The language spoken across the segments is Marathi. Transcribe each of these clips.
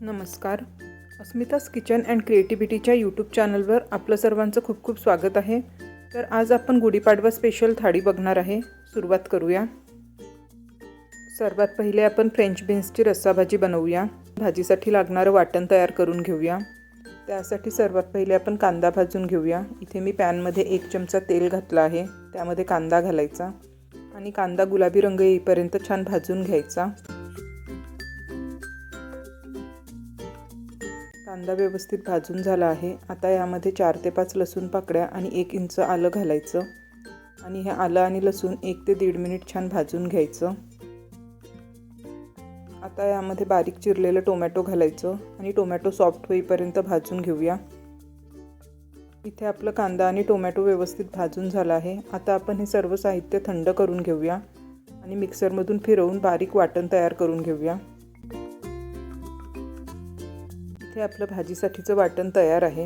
नमस्कार. अस्मितास किचन अँड क्रिएटिव्हिटीच्या यूट्यूब चॅनलवर आपलं सर्वांचं खूप खूप स्वागत आहे. तर आज आपण गुढीपाडवा स्पेशल थाळी बघणार आहे. सुरुवात करूया. सर्वात पहिले आपण फ्रेंच बीन्सची रस्साभाजी बनवूया. भाजीसाठी लागणारं वाटण तयार करून घेऊया. त्यासाठी सर्वात पहिले आपण कांदा भाजून घेऊया. इथे मी पॅनमध्ये एक चमचा तेल घातला आहे. त्यामध्ये कांदा घालायचा आणि कांदा गुलाबी रंग येईपर्यंत छान भाजून घ्यायचा. कांदा व्यवस्थित भाजून झाला आहे. आता यामध्ये चार ते पाच लसूण पाकड्या आणि एक इंच आलं घालायचं. आणि हे आलं आणि लसूण एक ते दीड मिनिट छान भाजून घ्यायचं. आता यामध्ये बारीक चिरलेलं टोमॅटो घालायचं आणि टोमॅटो सॉफ्ट होईपर्यंत भाजून घेऊया. इथे आपलं कांदा आणि टोमॅटो व्यवस्थित भाजून झाला आहे. आता आपण हे सर्व साहित्य थंड करून घेऊया आणि मिक्सरमधून फिरवून बारीक वाटण तयार करून घेऊया. इथे आपलं भाजीसाठीचं वाटण तयार आहे.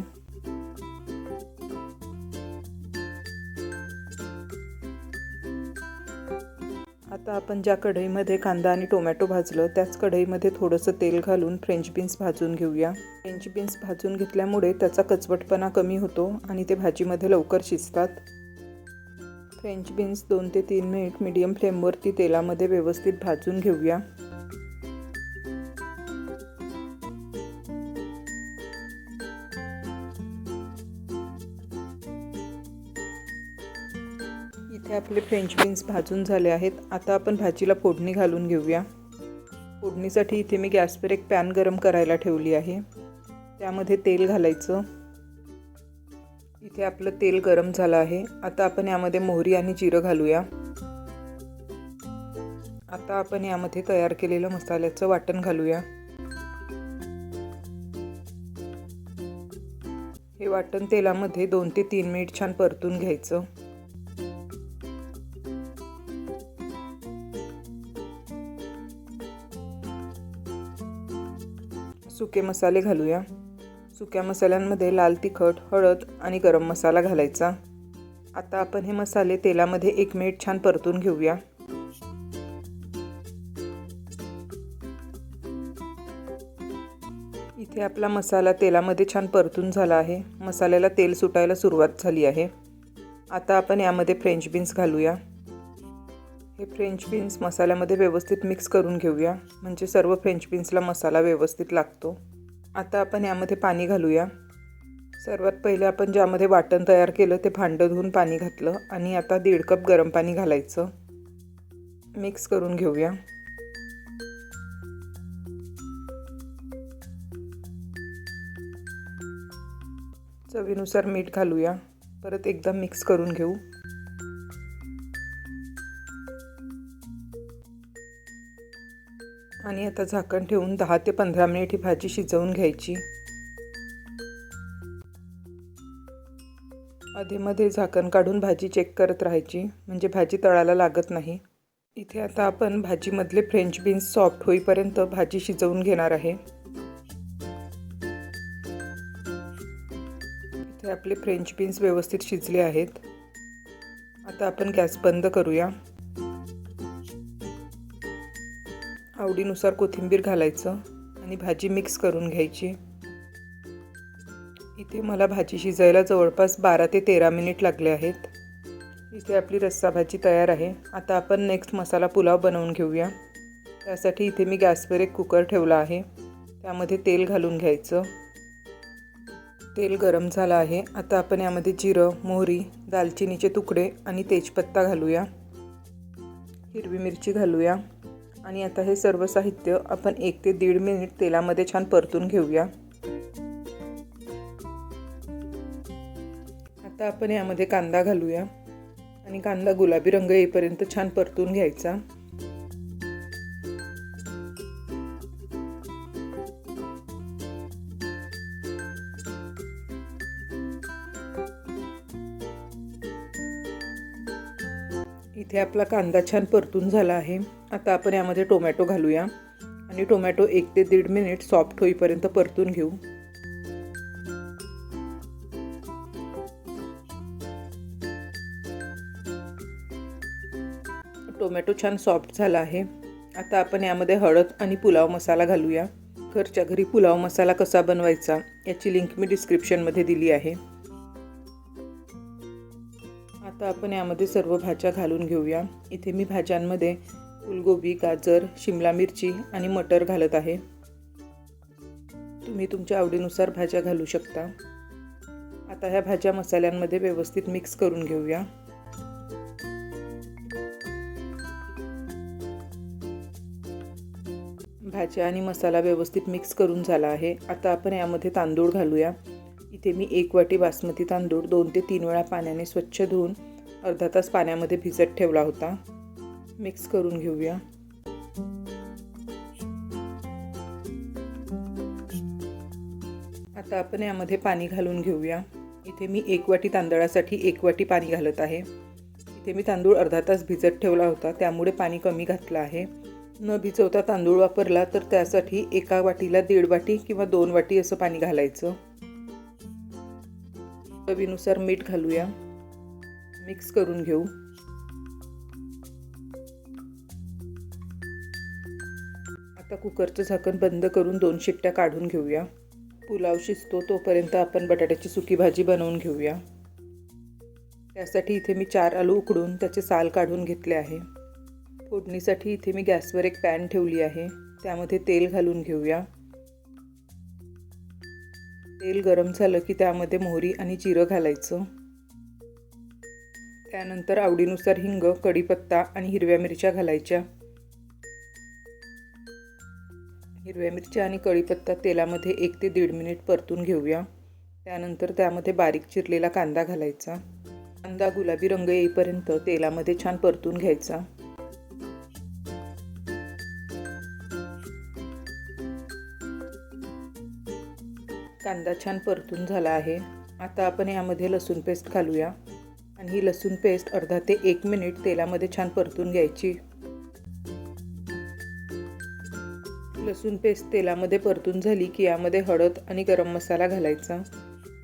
आता आपण ज्या कढईमध्ये कांदा आणि टोमॅटो भाजलं त्याच कढईमध्ये थोडंसं तेल घालून फ्रेंच बीन्स भाजून घेऊया. फ्रेंच बीन्स भाजून घेतल्यामुळे त्याचा कचवटपणा कमी होतो आणि ते भाजीमध्ये लवकर शिजतात. फ्रेंच बीन्स दोन ते तीन मिनिट मीडियम फ्लेमवरती तेलामध्ये व्यवस्थित भाजून घेऊया. आपले फ्रेंच बीन्स भाजून झाले आहेत. आता आपण भाजीला फोडणी घालून घेऊया. फोडणीसाठी इथे मी गॅसवर एक पॅन गरम करायला ठेवली आहे. त्यामध्ये तेल घालायचं. इथे आपलं तेल गरम झालं आहे. आता आपण यामध्ये मोहरी आणि जिरं घालूया. आता आपण यामध्ये तयार केलेलं मसाल्याचं वाटण घालूया. हे वाटण तेलामध्ये दोन ते तीन मिनिट छान परतून घ्यायचं. सुके मसाले घालूया. सुक्या मसाल्यांमध्ये लाल तिखट हळद आणि गरम मसाला घालायचा. आता आपण हे मसाले तेलामध्ये एक मिनिट छान परतून घेऊया. इथे आपला मसाला तेलामध्ये छान परतून झाला आहे. मसाल्याला तेल सुटायला सुरुवात झाली आहे. आता आपण यामध्ये फ्रेंच बीन्स घालूया. हे फ्रेंच बीन्स मसाल्यामध्ये व्यवस्थित मिक्स करून घेऊया. म्हणजे सर्व फ्रेंच बीन्सला मसाला व्यवस्थित लागतो. आता आपण यामध्ये पाणी घालूया. सर्वात पहिले आपण ज्यामध्ये वाटण तयार केलं ते भांडं धुवून पाणी घातलं आणि आता दीड कप गरम पाणी घालायचं. मिक्स करून घेऊया. चवीनुसार मीठ घालूया. परत एकदा मिक्स करून घेऊ. आणि आता झाकण ठेवून दहा ते पंधरा मिनिट ही भाजी शिजवून घ्यायची. अधेमध्ये झाकण काढून भाजी चेक करत राहायची म्हणजे भाजी तळाला लागत नाही. इथे आता आपण भाजीमधले फ्रेंच बीन्स सॉफ्ट होईपर्यंत भाजी शिजवून घेणार आहे. इथे आपले फ्रेंच बीन्स व्यवस्थित शिजले आहेत. आता आपण गॅस बंद करूया. आवडीनुसार कोथिंबीर घालायचं आणि भाजी मिक्स करून घ्यायची. इथे मला भाजी शिजायला जवळपास बारा ते तेरा मिनिट लागले आहेत. इथे आपली रस्सा भाजी तयार आहे. आता आपण नेक्स्ट मसाला पुलाव बनवून घेऊया. त्यासाठी इथे मी गॅसवर एक कुकर ठेवला आहे. त्यामध्ये तेल घालून घ्यायचं. तेल गरम झालं आहे. आता आपण यामध्ये जिरं मोहरी दालचिनीचे तुकडे आणि तेजपत्ता घालूया. हिरवी मिरची घालूया. आणि आता हे सर्व साहित्य आपण एक ते दीड मिनिट तेलामध्ये छान परतून घेऊया. आता आपण यामध्ये कांदा घालूया. आणि कांदा गुलाबी रंग येईपर्यंत छान परतून घ्यायचा. इथे आपला कांदा छान परतून झाला आहे. आता आपण यामध्ये टोमॅटो घालूया. आणि टोमॅटो एक ते दीड मिनिट सॉफ्ट होईपर्यंत परतून घेऊ. टोमॅटो छान सॉफ्ट झाला आहे. आता आपण यामध्ये हळद आणि पुलाव मसाला घालूया. घरच्या घरी पुलाव मसाला कसा बनवायचा याची लिंक मी डिस्क्रिप्शनमध्ये दिली आहे. आता आपण यामध्ये सर्व भाज्या घालून घेऊया. इथे मी भाज्यांमध्ये फुलगोबी गाजर शिमला मिरची आणि मटर घालत आहे. तुम्ही तुमच्या आवडीनुसार भाज्या घालू शकता. आता ह्या भाज्या मसाल्यांमध्ये व्यवस्थित मिक्स करून घेऊया. भाज्या आणि मसाला व्यवस्थित मिक्स करून झाला आहे. आता आपण यामध्ये तांदूळ घालूया. इथे मी एक वाटी बासमती तांदूळ दोन ते तीन वेळा पाण्याने स्वच्छ धुवून अर्धा तास पाण्यामध्ये भिजत ठेवला होता. मिक्स करून घेऊया. आता आपण यामध्ये पाणी घालून घेऊया. इथे मी एक वाटी तांदळासाठी एक वाटी पाणी घालत आहे. इथे मी तांदूळ अर्धा तास भिजत ठेवला होता त्यामुळे पाणी कमी घातलं आहे. न भिजवता तांदूळ वापरला तर त्यासाठी एका वाटीला दीड वाटी किंवा दोन वाटी असं पाणी घालायचं. चवीनुसार मीठ घालूया. मिक्स करून घेऊ. आता कुकरचं झाकण बंद करून दोन शिट्ट्या काढून घेऊया. पुलाव शिजतो तोपर्यंत आपण बटाट्याची सुकी भाजी बनवून घेऊया. त्यासाठी इथे मी चार आलू उकडून त्याचे साल काढून घेतले आहे. फोडणीसाठी इथे मी गॅसवर एक पॅन ठेवली आहे. त्यामध्ये तेल घालून घेऊया. तेल गरम झालं की त्यामध्ये मोहरी आणि जिरं घालायचं. त्यानंतर आवडीनुसार हिंग कढीपत्ता आणि हिरव्या मिरच्या घालायच्या. हिरव्या मिरच्या आणि कढीपत्ता तेलामध्ये एक ते दीड मिनिट परतून घेऊया. त्यानंतर त्यामध्ये बारीक चिरलेला कांदा घालायचा. कांदा गुलाबी रंग येईपर्यंत तेलामध्ये छान परतून घ्यायचा. कांदा छान परतून झाला आहे. आता आपण यामध्ये लसूण पेस्ट घालूया. आणि ही लसूण पेस्ट अर्धा ते एक मिनिट तेलामध्ये छान परतून घ्यायची. लसूण पेस्ट तेलामध्ये परतून झाली की यामध्ये हळद आणि गरम मसाला घालायचा.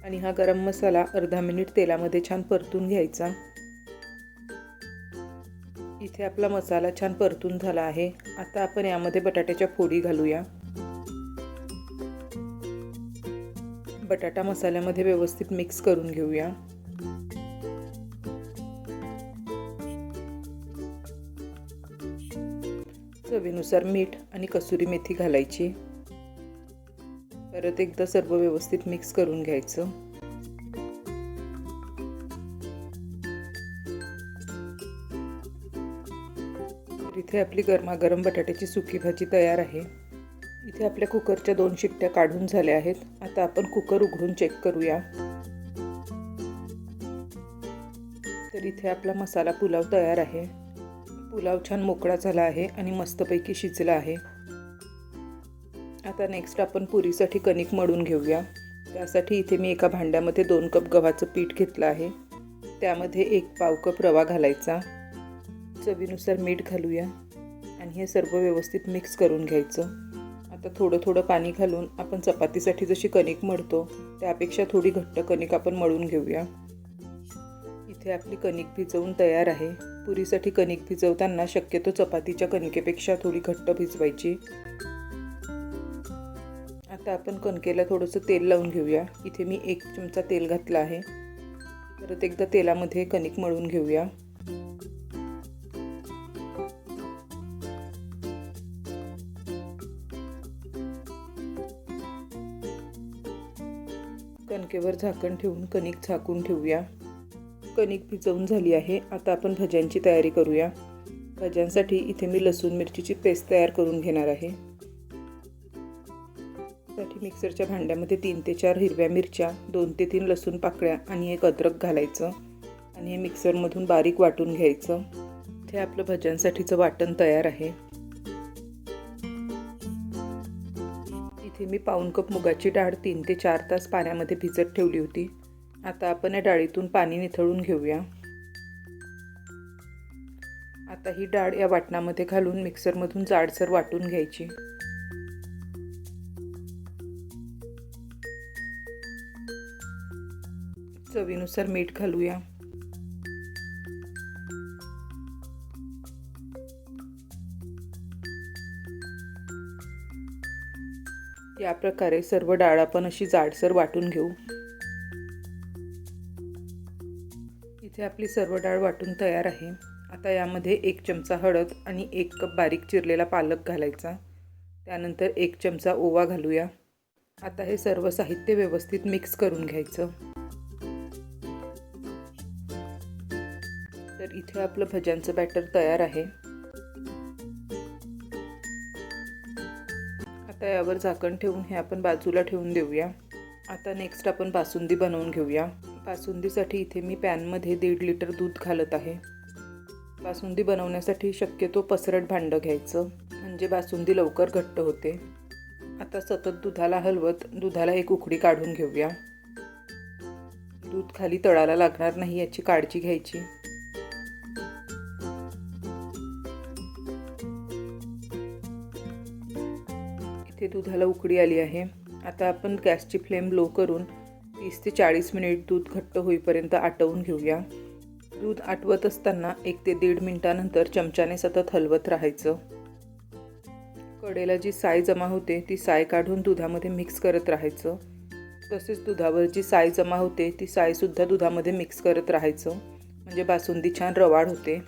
आणि हा गरम मसाला अर्धा मिनिट तेलामध्ये छान परतून घ्यायचा. इथे आपला मसाला छान परतून झाला आहे. आता आपण यामध्ये बटाट्याच्या फोडी घालूया. बटाटा मसाल्यामध्ये व्यवस्थित मिक्स करून घेऊया. चवीनुसार मीठ आणि कसुरी मेथी घालायची. परत एकदा सर्व व्यवस्थित मिक्स करून घ्यायचं. इथे आपली गरमागरम बटाट्याची सुकी भाजी तयार आहे. इथे आपल्या कुकरच्या दोन शिट्ट्या काढून झाल्या आहेत. आता आपण कुकर उघडून चेक करूया. तर इथे आपला मसाला पुलाव तयार आहे. पुलाव छान मोकळा झाला आहे आणि मस्तपैकी शिजला आहे. आता नेक्स्ट आपण पुरीसाठी कणिक मळून घेऊया. त्यासाठी इथे मी एका भांड्यामध्ये दोन कप गव्हाचं पीठ घेतलं आहे. त्यामध्ये एक पाव कप रवा घालायचा. चवीनुसार मीठ घालूया. आणि हे सर्व व्यवस्थित मिक्स करून घ्यायचं. आता थोडं थोडं पाणी घालून आपण चपातीसाठी जशी कणिक मळतो त्यापेक्षा थोडी घट्ट कणिक आपण मळून घेऊया. इथे आपली कणिक भिजवून तयार आहे. पुरीसाठी कणिक भिजवताना शक्यतो चपातीच्या कणिकेपेक्षा थोडी घट्ट भिजवायची. आता आपण कणकेला थोडंसं तेल लावून घेऊया. इथे मी एक चमचा तेल घातला आहे. परत एकदा तेलामध्ये कणिक मळून घेऊया. कणकेवर झाकण ठेवून कणिक झाकून ठेवूया. कणिक भिजवून झाली आहे. आता आपण भज्यांची तयारी करूया. भज्यांसाठी इथे मी लसूण मिरचीची पेस्ट तयार करून घेणार आहे. साठी मिक्सरच्या भांड्यामध्ये तीन ते चार हिरव्या मिरच्या दोन ते तीन लसूण पाकळ्या आणि एक अद्रक घालायचं आणि हे मिक्सरमधून बारीक वाटून घ्यायचं. इथे आपलं भज्यांसाठीचं वाटण तयार आहे. इथे मी पाऊन कप मुगाची डाळ तीन ते चार तास पाण्यामध्ये भिजत ठेवली होती. आता आपण या डाळीतून पाणी निथळून घेऊया. आता ही डाळ या वाटणामध्ये घालून मिक्सरमधून जाडसर वाटून घ्यायची. चवीनुसार मीठ घालूया. या प्रकारे सर्व डाळ आपण अशी जाडसर वाटून घेऊ. इथे आपली सर्व डाळ वाटून तयार आहे. आता यामध्ये एक चमचा हळद आणि एक कप बारीक चिरलेला पालक घालायचा. त्यानंतर एक चमचा ओवा घालूया. आता हे सर्व साहित्य व्यवस्थित मिक्स करून घ्यायचं. तर इथे आपलं भज्यांचं बॅटर तयार आहे. आता यावर झाकण ठेवून हे आपण बाजूला ठेवून देऊया. आता नेक्स्ट आपण बासुंदी बनवून घेऊया. बासुंदीसाठी इथे मी पॅनमध्ये दीड लिटर दूध घालत आहे. बासुंदी बनवण्यासाठी शक्यतो पसरट भांडं घ्यायचं म्हणजे बासुंदी लवकर घट्ट होते. आता सतत दुधाला हलवत दुधाला एक उकडी काढून घेऊया. दूध खाली तळाला लागणार नाही याची काळजी घ्यायची. इथे दुधाला उकडी आली आहे. आता आपण गॅसची फ्लेम लो करून तीस ते चाळीस मिनिट दूध घट्ट होईपर्यंत आटवून घेऊया. दूध आटवत असताना एक ते दीड मिनिटानंतर चमच्याने सतत हलवत राहायचं. कडेला जी साय जमा होते ती साय काढून दुधामध्ये मिक्स करत राहायचं. तसेच दुधावर जी साय जमा होते ती सायसुद्धा दुधामध्ये मिक्स करत राहायचं. म्हणजे बासुंदी छान रवाड होते.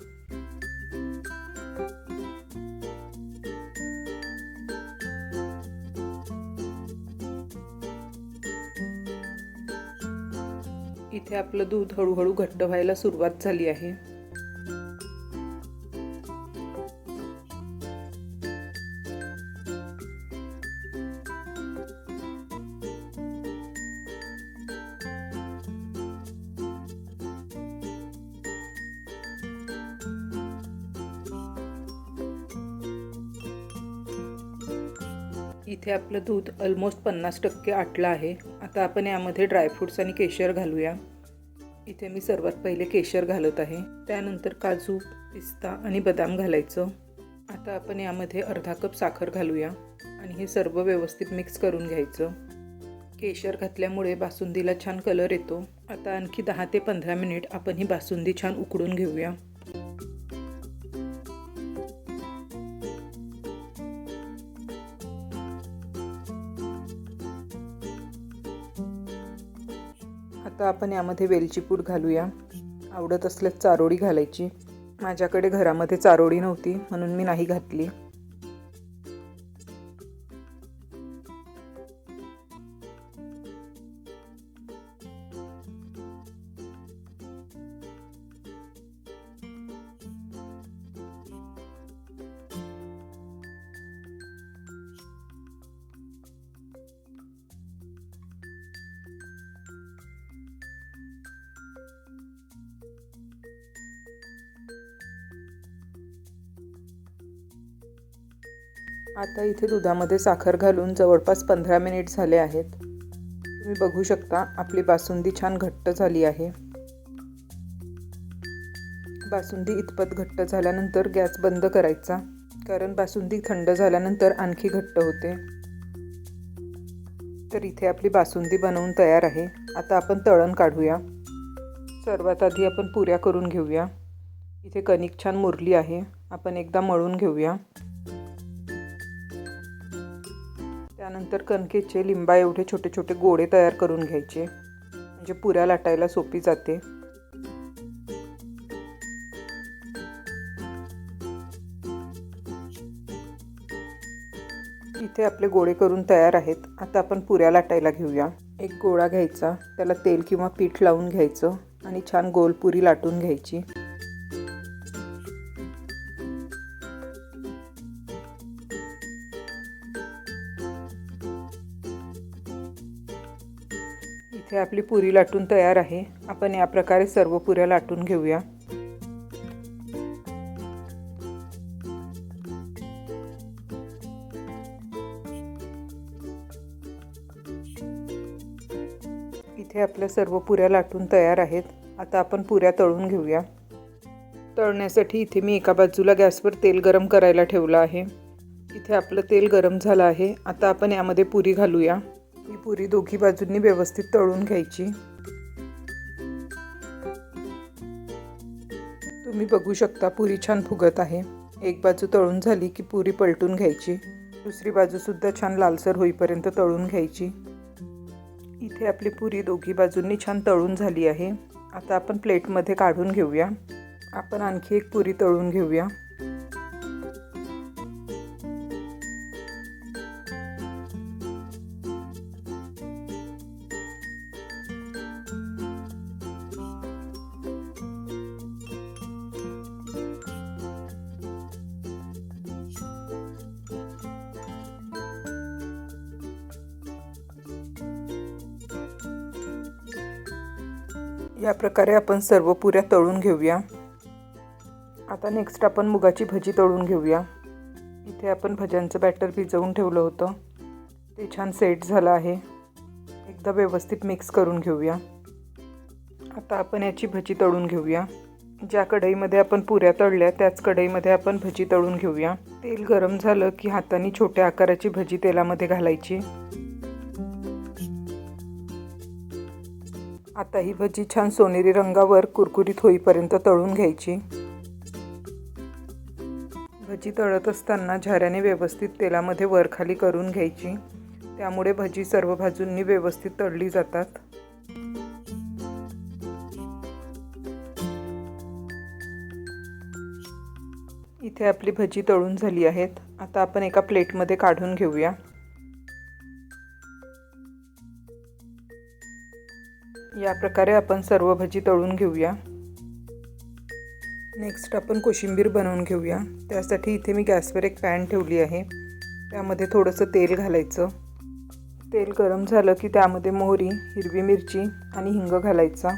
इथे आपलं दूध हळूहळू घट्ट व्हायला सुरुवात झाली आहे. आपलं दूध ऑलमोस्ट पन्नास टक्के आटलं आहे. आता आपण यामध्ये ड्रायफ्रूट्स आणि केशर घालूया. इथे मी सर्वात पहिले केशर घालत आहे. त्यानंतर काजू पिस्ता आणि बदाम घालायचं. आता आपण यामध्ये अर्धा कप साखर घालूया आणि हे सर्व व्यवस्थित मिक्स करून घ्यायचं. केशर घातल्यामुळे बासुंदीला छान कलर येतो. आता आणखी दहा ते पंधरा मिनिट आपण ही बासुंदी छान उकडून घेऊया. आता आपण यामध्ये वेलची पूड घालूया. आवडत असल्यास चारोळी घालायची. माझ्याकडे घरामध्ये चारोळी नव्हती म्हणून मी नाही घातली. आता इथे दुधामध्ये साखर घालून जवळपास पंधरा मिनिट झाले आहेत. तुम्ही बघू शकता आपली बासुंदी छान घट्ट झाली आहे. बासुंदी इतपत घट्ट झाल्यानंतर गॅस बंद करायचा कारण बासुंदी थंड झाल्यानंतर आणखी घट्ट होते. तर इथे आपली बासुंदी बनवून तयार आहे. आता आपण तळण काढूया. सर्वात आधी आपण पुऱ्या करून घेऊया. इथे कणिक छान मुरली आहे. आपण एकदा मळून घेऊया. नंतर कणकेचे लिंबा एवढे छोटे छोटे गोळे तयार करून घ्यायचे. म्हणजे पुऱ्या लाटायला सोपी जाते. इथे आपले गोळे करून तयार आहेत. आता आपण पुऱ्या लाटायला घेऊया. एक गोळा घ्यायचा. त्याला तेल किंवा पीठ लावून घ्यायचं आणि छान गोल पुरी लाटून घ्यायची. इथे आपली पुरी लाटून तयार आहे. आपण या प्रकारे सर्व पुऱ्या लाटून घेऊया. इथे आपल्या सर्व पुऱ्या लाटून तयार आहेत. आता आपण पुऱ्या तळून घेऊया. तळण्यासाठी इथे मी एका बाजूला गॅसवर तेल गरम करायला ठेवलं आहे. इथे आपलं तेल गरम झालं आहे. आता आपण यामध्ये पुरी घालूया. ही पुरी दोघी बाजूंनी व्यवस्थित तळून घ्यायची. तुम्ही बघू शकता पुरी छान फुगत आहे. एक बाजू तळून झाली की पुरी पलटून घ्यायची. दुसरी बाजूसुद्धा छान लालसर होईपर्यंत तळून घ्यायची. इथे आपली पुरी दोघी बाजूंनी छान तळून झाली आहे. आता आपण प्लेटमध्ये काढून घेऊया. आपण आणखी एक पुरी तळून घेऊया. प्रकारे आपण सर्व पुऱ्या तळून घेऊया. आता नेक्स्ट आपण मुगाची भजी तळून घेऊया. इथे आपण भज्यांचं बॅटर भिजवून ठेवलं होतं. ते छान सेट झालं आहे. एकदा व्यवस्थित मिक्स करून घेऊया. आता आपण याची भजी तळून घेऊया. ज्या कढईमध्ये आपण पुऱ्या तळल्या त्याच कढईमध्ये आपण भजी तळून घेऊया. तेल गरम झालं की हाताने छोट्या आकाराची भजी तेलामध्ये घालायची. आता ही भजी छान सोनेरी रंगावर कुरकुरीत होईपर्यंत तळून घ्यायची. भजी तळत असताना झाऱ्याने व्यवस्थित तेलामध्ये वरखाली करून घ्यायची. त्यामुळे भजी सर्व भाजूंनी व्यवस्थित तळली जातात. इथे आपली भजी तळून झाली आहेत. आता आपण एका प्लेटमध्ये काढून घेऊया. या प्रकारे आपण सर्व भजी तळून घेऊया. नेक्स्ट आपण कोशिंबीर बनवून घेऊया. त्यासाठी इथे मी गॅसवर एक पॅन ठेवली आहे. त्यामध्ये थोडंसं तेल घालायचं. तेल गरम झालं की त्यामध्ये मोहरी हिरवी मिरची आणि हिंग घालायचा.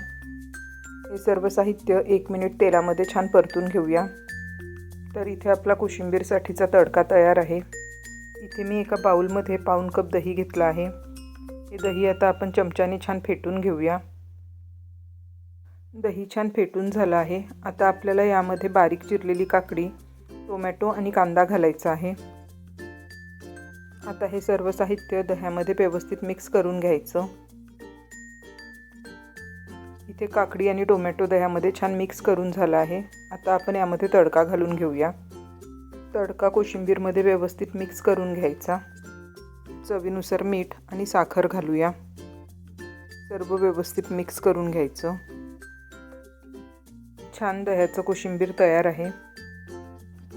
हे सर्व साहित्य एक मिनिट तेलामध्ये छान परतून घेऊया. तर इथे आपला कोशिंबीरसाठीचा तडका तयार आहे. इथे मी एका बाऊलमध्ये पाऊन कप दही घेतलं आहे. हे दही आता आपण चमच्याने छान फेटून घेऊया. दही छान फेटून झालं आहे. आता आपल्याला यामध्ये बारीक चिरलेली काकडी टोमॅटो आणि कांदा घालायचा आहे. आता हे सर्व साहित्य दह्यामध्ये व्यवस्थित मिक्स करून घ्यायचं. इथे काकडी आणि टोमॅटो दह्यामध्ये छान मिक्स करून झाला आहे. आता आपण यामध्ये तडका घालून घेऊया. तडका कोशिंबीरमध्ये व्यवस्थित मिक्स करून घ्यायचा. चवीनुसार मीठ आणि साखर घालूया. सर्व व्यवस्थित मिक्स करून घ्यायचं. छान दह्याचं कोशिंबीर तयार आहे.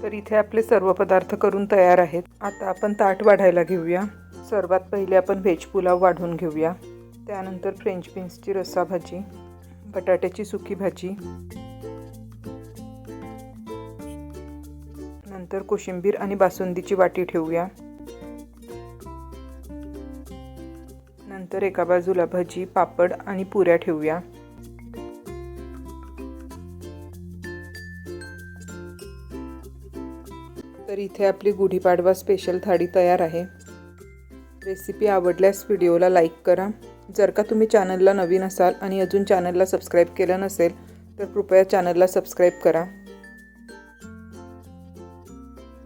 तर इथे आपले सर्व पदार्थ करून तयार आहेत. आता आपण ताट वाढायला घेऊया. सर्वात पहिले आपण व्हेज पुलाव वाढून घेऊया. त्यानंतर फ्रेंच बीन्सची रस्सा भाजी बटाट्याची सुकी भाजी नंतर कोशिंबीर आणि बासुंदीची वाटी ठेवूया. नंतर एका बाजूला भजी पापड आणि पुऱ्या ठेवूया. तर इथे आपली गुढीपाडवा स्पेशल थाळी तयार आहे. रेसिपी आवडल्यास व्हिडिओला लाईक करा. जर का तुम्ही चॅनलला नवीन असाल आणि अजून चॅनलला सबस्क्राईब केलं नसेल तर कृपया चॅनलला सबस्क्राईब करा.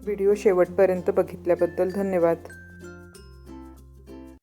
व्हिडिओ शेवटपर्यंत बघितल्याबद्दल धन्यवाद.